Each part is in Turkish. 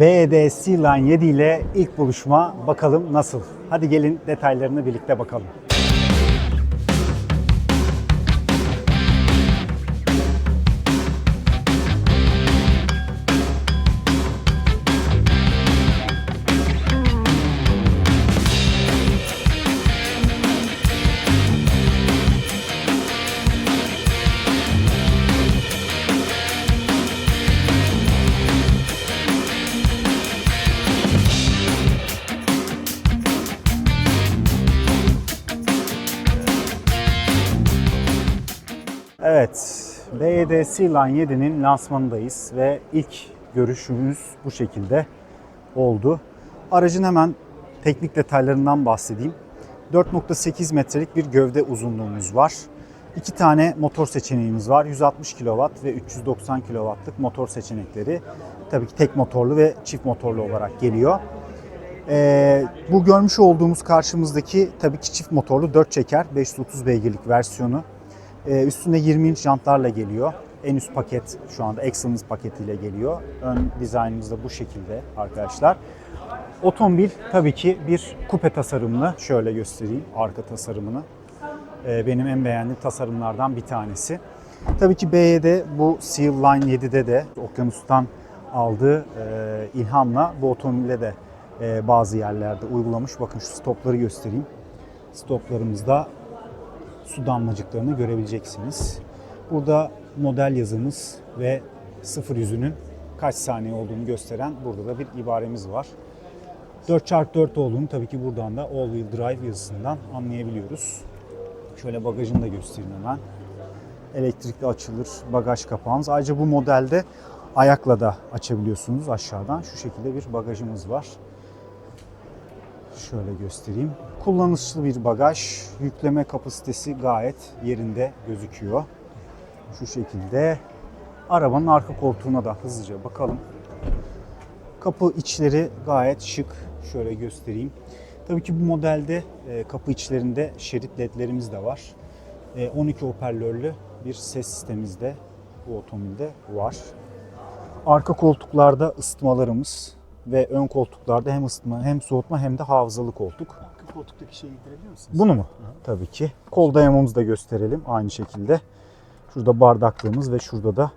BED C-Line 7 ile ilk buluşma bakalım nasıl? Hadi gelin detaylarını birlikte bakalım. Evet, BYD C-Line 7'nin lansmanındayız ve ilk görüşümüz bu şekilde oldu. Aracın hemen teknik detaylarından bahsedeyim. 4.8 metrelik bir gövde uzunluğumuz var. İki tane motor seçeneğimiz var. 160 kW ve 390 kW'lık motor seçenekleri. Tabii ki tek motorlu ve çift motorlu olarak geliyor. Ee, bu görmüş olduğumuz karşımızdaki tabii ki çift motorlu 4 çeker 530 beygirlik versiyonu. Ee, üstünde 20 inç jantlarla geliyor. En üst paket şu anda Excellence paketiyle geliyor. Ön dizaynımız da bu şekilde arkadaşlar. Otomobil tabii ki bir kupe tasarımlı. Şöyle göstereyim arka tasarımını. Ee, benim en beğendiğim tasarımlardan bir tanesi. Tabii ki BYD bu Seal Line 7'de de Okyanus'tan aldığı e, ilhamla bu otomobile de e, bazı yerlerde uygulamış. Bakın şu stopları göstereyim. Stoplarımızda su damlacıklarını görebileceksiniz. Burada model yazımız ve sıfır yüzünün kaç saniye olduğunu gösteren burada da bir ibaremiz var. 4x4 olduğunu tabii ki buradan da all wheel drive yazısından anlayabiliyoruz. Şöyle bagajını da göstereyim hemen. Elektrikli açılır bagaj kapağımız. Ayrıca bu modelde ayakla da açabiliyorsunuz aşağıdan. Şu şekilde bir bagajımız var. Şöyle göstereyim. Kullanışlı bir bagaj. Yükleme kapasitesi gayet yerinde gözüküyor. Şu şekilde. Arabanın arka koltuğuna da hızlıca bakalım. Kapı içleri gayet şık. Şöyle göstereyim. Tabii ki bu modelde e, kapı içlerinde şerit ledlerimiz de var. E, 12 hoparlörlü bir ses sistemimiz de bu otomobilde var. Arka koltuklarda ısıtmalarımız ve ön koltuklarda hem ısıtma hem soğutma hem de hafızalı koltuk. Arka koltuktaki şeyi indirebiliyor musunuz? Bunu mu? Tabii ki. Kol dayamamızı da gösterelim aynı şekilde. Şurada bardaklığımız ve şurada da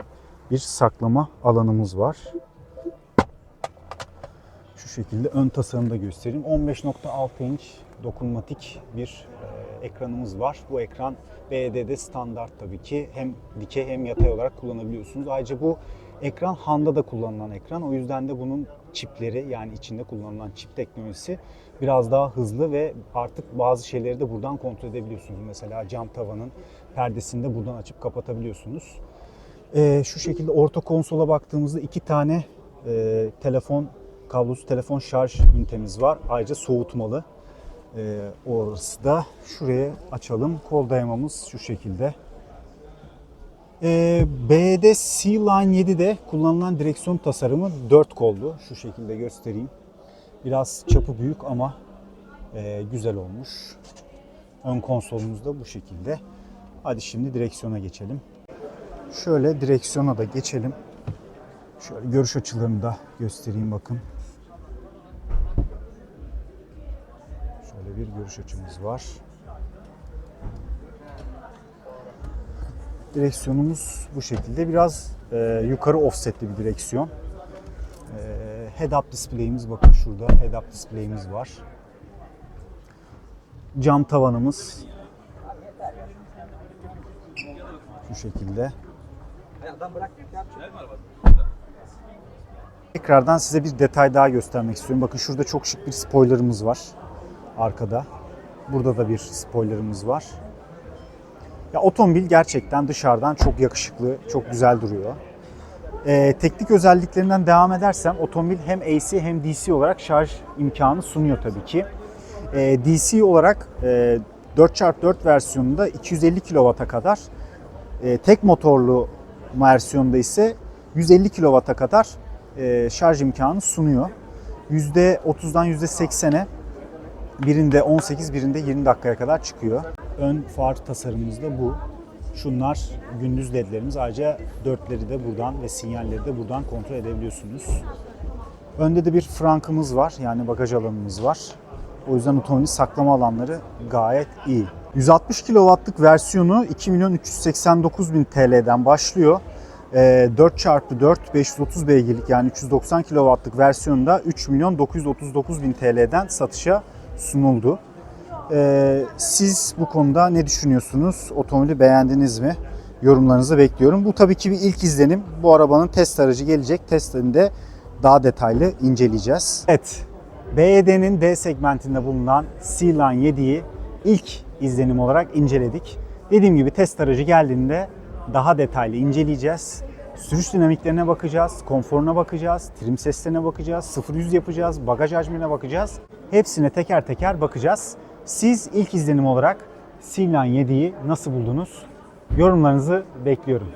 bir saklama alanımız var. Şu şekilde ön tasarımı da göstereyim. 15.6 inç dokunmatik bir e, ekranımız var. Bu ekran BD'de standart tabii ki. Hem dikey hem yatay olarak kullanabiliyorsunuz. Ayrıca bu ekran Handa da kullanılan ekran. O yüzden de bunun çipleri yani içinde kullanılan çip teknolojisi biraz daha hızlı ve artık bazı şeyleri de buradan kontrol edebiliyorsunuz. Mesela cam tavanın perdesini de buradan açıp kapatabiliyorsunuz. Ee, şu şekilde orta konsola baktığımızda iki tane e, telefon kablosuz telefon şarj ünitemiz var. Ayrıca soğutmalı. Ee, orası da şuraya açalım. Kol dayamamız şu şekilde. Ee, BD C-Line 7'de kullanılan direksiyon tasarımı 4 kollu. Şu şekilde göstereyim. Biraz çapı büyük ama e, güzel olmuş. Ön konsolumuz da bu şekilde. Hadi şimdi direksiyona geçelim. Şöyle direksiyona da geçelim. Şöyle görüş açılarını da göstereyim bakın. Şöyle bir görüş açımız var. Direksiyonumuz bu şekilde. Biraz e, yukarı offsetli bir direksiyon. E, head-up display'imiz bakın şurada head-up display'imiz var. Cam tavanımız şu şekilde. Tekrardan size bir detay daha göstermek istiyorum. Bakın şurada çok şık bir spoilerımız var arkada. Burada da bir spoilerımız var. Ya otomobil gerçekten dışarıdan çok yakışıklı, çok güzel duruyor. Ee, teknik özelliklerinden devam edersem otomobil hem AC hem DC olarak şarj imkanı sunuyor tabii ki. Ee, DC olarak e, 4x4 versiyonunda 250 kW'a kadar, e, tek motorlu versiyonda ise 150 kW'a kadar e, şarj imkanı sunuyor. %30'dan %80'e birinde 18, birinde 20 dakikaya kadar çıkıyor. Ön far tasarımımız da bu. Şunlar gündüz ledlerimiz. Ayrıca dörtleri de buradan ve sinyalleri de buradan kontrol edebiliyorsunuz. Önde de bir frankımız var yani bagaj alanımız var. O yüzden otomobil saklama alanları gayet iyi. 160 kW'lık versiyonu 2 milyon 389 bin TL'den başlıyor. Ee, 4x4 530 beygirlik yani 390 kW'lık versiyonda 3 milyon 939 bin TL'den satışa sunuldu. Ee, siz bu konuda ne düşünüyorsunuz? Otomobili beğendiniz mi? Yorumlarınızı bekliyorum. Bu tabii ki bir ilk izlenim. Bu arabanın test aracı gelecek. Testlerinde daha detaylı inceleyeceğiz. Evet, BYD'nin D segmentinde bulunan C-Line 7'yi ilk izlenim olarak inceledik. Dediğim gibi test aracı geldiğinde daha detaylı inceleyeceğiz. Sürüş dinamiklerine bakacağız, konforuna bakacağız, trim seslerine bakacağız, 0-100 yapacağız, bagaj hacmine bakacağız. Hepsine teker teker bakacağız. Siz ilk izlenim olarak C-Line 7'yi nasıl buldunuz? Yorumlarınızı bekliyorum.